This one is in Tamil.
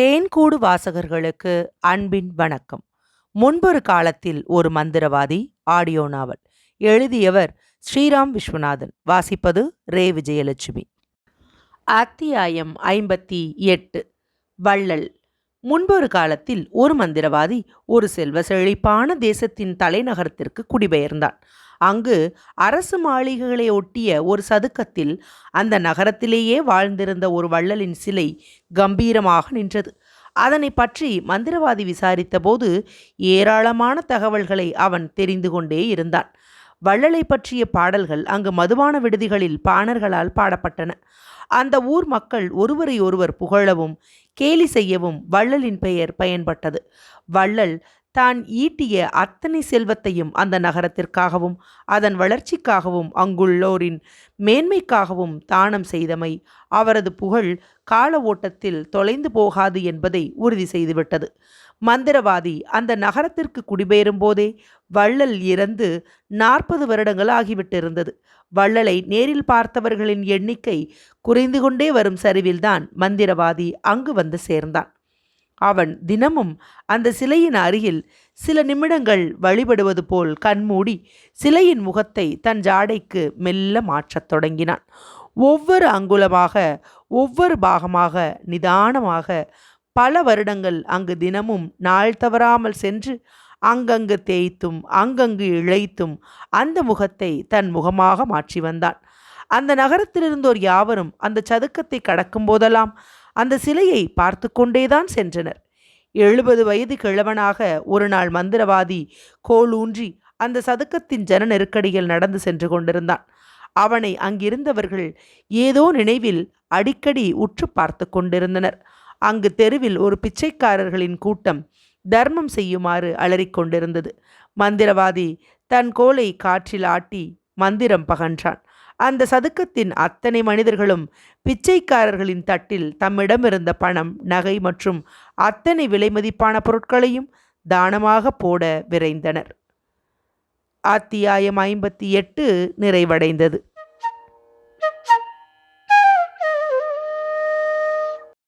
தேன்கூடு வாசகர்களுக்கு அன்பின் வணக்கம். முன்பொரு காலத்தில் ஒரு மந்திரவாதி ஆடியோ நாவல் எழுதியவர் ஸ்ரீராம் விஸ்வநாதன். வாசிப்பது ரே. விஜயலட்சுமி. அத்தியாயம் ஐம்பத்தி எட்டு. வள்ளல். முன்பொரு காலத்தில் ஒரு மந்திரவாதி ஒரு செல்வ செழிப்பான தேசத்தின் தலைநகரத்திற்கு குடிபெயர்ந்தான். அங்கு அரசு மாளிகைகளை ஒட்டிய ஒரு சதுக்கத்தில் அந்த நகரத்திலேயே வாழ்ந்திருந்த ஒரு வள்ளலின் சிலை கம்பீரமாக நின்றது. அதனை பற்றி மந்திரவாதி விசாரித்தபோது ஏராளமான தகவல்களை அவன் தெரிந்து கொண்டே இருந்தான். வள்ளலை பற்றிய பாடல்கள் அங்கு மதுபான விடுதிகளில் பாணர்களால் பாடப்பட்டன. அந்த ஊர் மக்கள் ஒருவரை ஒருவர் புகழவும் கேலி செய்யவும் வள்ளலின் பெயர் பயன்பட்டது. வள்ளல் தான் ஈட்டிய அத்தனை செல்வத்தையும் அந்த நகரத்திற்காகவும் அதன் வளர்ச்சிக்காகவும் அங்குள்ளோரின் மேன்மைக்காகவும் தானம் செய்தமை அவரது புகழ் கால ஓட்டத்தில் தொலைந்து போகாது என்பதை உறுதி செய்துவிட்டது. மந்திரவாதி அந்த நகரத்திற்கு குடிபெயரும் போதே வள்ளல் இறந்து நாற்பது வருடங்கள் ஆகிவிட்டிருந்தது. வள்ளலை நேரில் பார்த்தவர்களின் எண்ணிக்கை குறைந்து கொண்டே வரும் சரிவில்தான் மந்திரவாதி அங்கு வந்து சேர்ந்தான். அவன் தினமும் அந்த சிலையின் அருகில் சில நிமிடங்கள் வழிபடுவது போல் கண்மூடி சிலையின் முகத்தை தன் ஜாடைக்கு மெல்ல மாற்றத் தொடங்கினான். ஒவ்வொரு அங்குலமாக ஒவ்வொரு பாகமாக நிதானமாக பல வருடங்கள் அங்கு தினமும் நாள் தவறாமல் சென்று அங்கங்கு தேய்த்தும் அங்கங்கு இழைத்தும் அந்த முகத்தை தன் முகமாக மாற்றி வந்தான். அந்த நகரத்திலிருந்தோர் யாவரும் அந்த சதுக்கத்தை கடக்கும் போதெல்லாம் அந்த சிலையை பார்த்து கொண்டேதான் சென்றனர். எழுபது வயது கிழவனாக ஒரு நாள் மந்திரவாதி கோலூன்றி அந்த சதுக்கத்தின் ஜன நெருக்கடியில் நடந்து சென்று கொண்டிருந்தான். அவனை அங்கிருந்தவர்கள் ஏதோ நினைவில் அடிக்கடி உற்று பார்த்து கொண்டிருந்தனர். அங்கு தெருவில் ஒரு பிச்சைக்காரர்களின் கூட்டம் தர்மம் செய்யுமாறு அலறிக்கொண்டிருந்தது மந்திரவாதி தன் கோலை காற்றில் ஆட்டி மந்திரம் பகன்றான். அந்த சதுக்கத்தின் அத்தனை மனிதர்களும் பிச்சைக்காரர்களின் தட்டில் தம்மிடமிருந்த பணம் நகை மற்றும் அத்தனை விலைமதிப்பான பொருட்களையும் தானமாக போட விரைந்தனர். அத்தியாயம் ஐம்பத்தி எட்டு நிறைவடைந்தது.